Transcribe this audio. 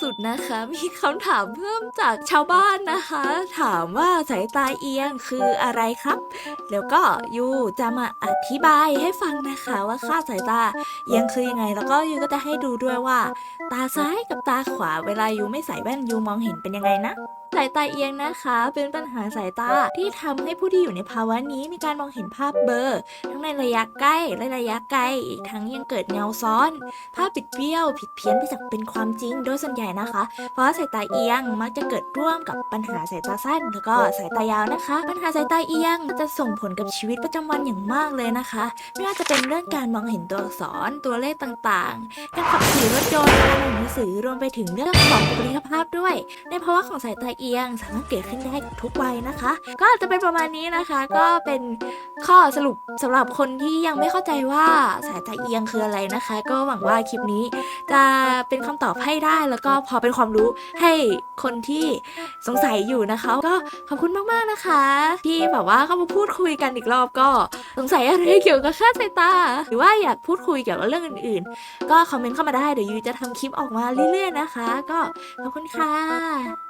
สุดนะคะ มีคำถามเพิ่มจากชาวบ้านนะคะ ถามว่าสายตาเอียงคืออะไรครับ แล้วก็ยูจะมาอธิบายให้ฟังนะคะว่าค่าสายตาเอียงคือยังไง แล้วก็ยูก็จะให้ดูด้วยว่า ตาซ้ายกับตาขวาเวลายูไม่ใส่แว่นยูมองเห็นเป็นยังไงนะ สายตาเอียงนะคะ เป็นปัญหาสายตาที่ทำให้ผู้ที่อยู่ในภาวะนี้มีการมองเห็นภาพเบลอร์ทั้งในระยะใกล้และระยะไกลอีกทั้งยังเกิดเงาซ้อน ภาพบิดเบี้ยว ผิดเพี้ยนไปจากเป็นความจริงโดยส่วนใหญ่นะคะ เพราะว่าสายตาเอียงมักจะเกิดร่วมกับปัญหาสายตาสั้น แล้วก็สายตายาวนะคะ ปัญหาสายตาเอียงจะส่งผลกับชีวิตประจำวันอย่างมากเลยนะคะ ไม่ว่าจะเป็นเรื่องการมองเห็นตัวอักษรตัวเลขต่างๆ การขับขี่รถยนต์ รอ่านหนังสือรวมไปถึงเรื่องของบุคลิกภาพด้วย ในภาวะของสายตาเอียงสามารถเกิดขึ้นได้ทุกวัยนะคะ ก็จะเป็นประมาณนี้นะคะ ก็เป็นข้อสรุปสำหรับคนที่ยังไม่เข้าใจว่าสายตาเอียงคืออะไรนะคะ ก็หวังว่าคลิปนี้จะเป็นคำตอบให้ได้แล้วก็พอเป็นความรู้ให้คนที่สงสัยอยู่นะคะ ก็ขอบคุณมากๆนะคะ ที่แบบว่าเข้ามาพูดคุยกันอีกรอบก็สงสัยอะไรเกี่ยวกับค่าสายตา หรือว่าอยากพูดคุยเกี่ยวกับเรื่องอื่น ๆ ก็คอมเมนต์เข้ามาได้เดี๋ยวยูจะทำคลิปออกมาเรื่อยๆนะคะ ก็ขอบคุณค่ะ